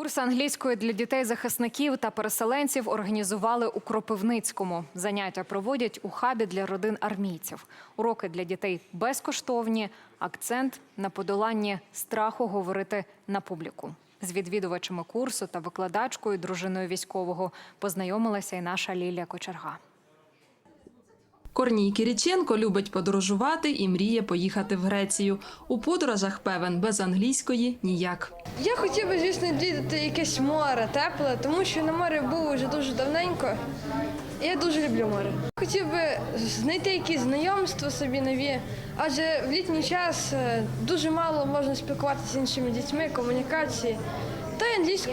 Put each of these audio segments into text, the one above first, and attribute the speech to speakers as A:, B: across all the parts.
A: Курс англійської для дітей захисників та переселенців організували у Кропивницькому. Заняття проводять у хабі для родин армійців. Уроки для дітей безкоштовні. Акцент на подоланні страху говорити на публіку. З відвідувачами курсу та викладачкою, дружиною військового, познайомилася і наша Лілія Кочерга.
B: Корній Кіріченко любить подорожувати і мріє поїхати в Грецію. У подорожах певен без англійської ніяк.
C: Я хотів би, звісно, відвідати якесь море тепле, тому що на морі був вже дуже давненько. Я дуже люблю море. Хотів би знайти якісь знайомства собі нові, адже в літній час е, дуже мало можна спілкуватися з іншими дітьми, комунікації, та й англійську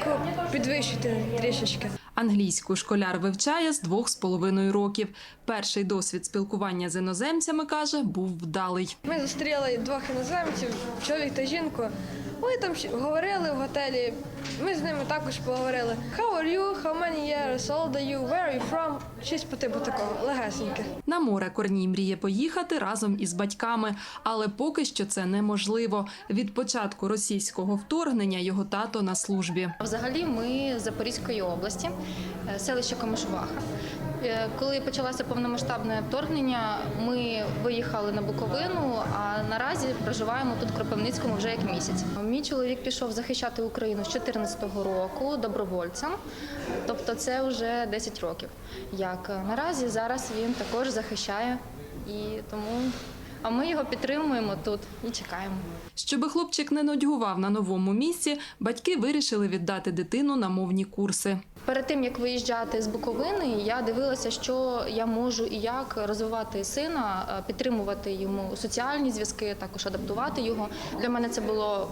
C: підвищити трішечки.
B: Англійську школяр вивчає з двох з половиною років. Перший досвід спілкування з іноземцями каже, був вдалий.
C: Ми зустріли двох іноземців, чоловік та жінку. Вони там говорили в готелі. Ми з ними також поговорили. How are you? How many years old are you? Where are you from? Щось по типу такого, легесеньке.
B: На море Корній мріє поїхати разом із батьками, але поки що це неможливо. Від початку російського вторгнення його тато на службі.
D: Взагалі, ми з Запорізької області, е, селище Комишуваха. Е, Коли почалося повномасштабне вторгнення, ми виїхали на Буковину, а наразі проживаємо тут в Кропивницькому вже як місяць. Мій чоловік пішов захищати Україну з 2014 року добровольцем, тобто це вже 10 років. Як е, наразі зараз він також захищає і тому. А ми його підтримуємо тут і чекаємо.
B: Щоби хлопчик не нудьгував на новому місці, батьки вирішили віддати дитину на мовні курси.
D: Перед тим як виїжджати з Буковини, я дивилася, що я можу і як розвивати сина, е, підтримувати йому соціальні зв'язки, також адаптувати його. Для мене це було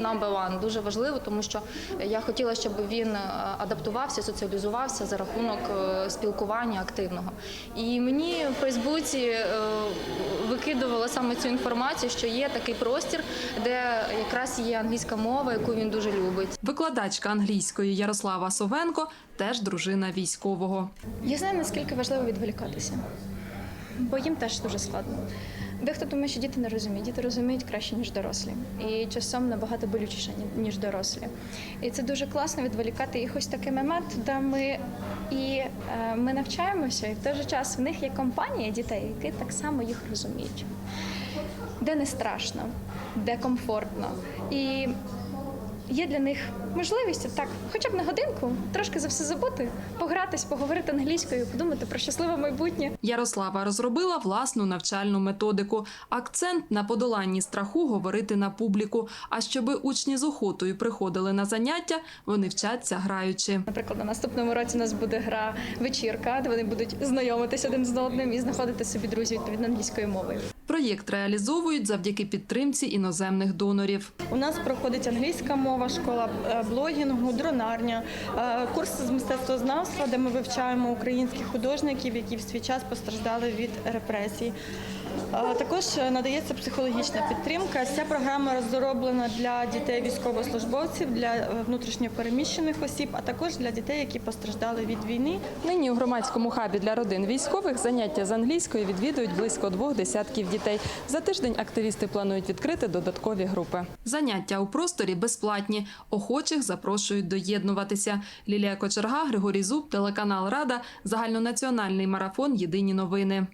D: number one, дуже важливо, тому що я хотіла, щоб він е, адаптувався, соціалізувався за рахунок е, спілкування активного. І мені в Фейсбуці викидувала саме цю інформацію, що є такий простір, де якраз є англійська мова, яку він дуже любить.
B: Викладачка англійської Ярослава Совенко теж дружина військового.
E: Я знаю, наскільки важливо відволікатися, бо їм теж дуже складно. Дехто думає, що діти не розуміють. Діти розуміють краще, ніж дорослі. І часом набагато болючіше, ніж дорослі. І це дуже класно відволікати їх ось такими методами. І е, ми навчаємося, і в той же час в них є компанія дітей, які так само їх розуміють. Де не страшно, де комфортно. І є для них можливість так, хоча б на годинку, трошки за все забути, погратись, поговорити англійською, подумати про щасливе майбутнє.
B: Ярослава розробила власну навчальну методику. Акцент на подоланні страху говорити на публіку. А щоби учні з охотою приходили на заняття, вони вчаться граючи.
E: Наприклад, на наступному році у нас буде гра вечірка, де вони будуть знайомитися один з одним і знаходити собі друзів відповідно англійською мовою.
B: Проєкт реалізовують завдяки підтримці іноземних донорів.
F: У нас проходить англійська мова, школа е, блогінгу, дронарня, е, курс з мистецтвознавства, де ми вивчаємо українських художників, які в свій час постраждали від репресій. Е, Також надається психологічна підтримка. Ця програма розроблена для дітей військовослужбовців, для е, внутрішньопереміщених осіб, а також для дітей, які постраждали від війни.
B: Нині у громадському хабі для родин військових заняття з англійської відвідують близько двох десятків дітей. За тиждень активісти планують відкрити додаткові групи. Заняття у просторі безплатні. Охочих запрошують доєднуватися. Лілія Кочерга, Григорій Зуб, телеканал Рада, загальнонаціональний марафон Єдині новини.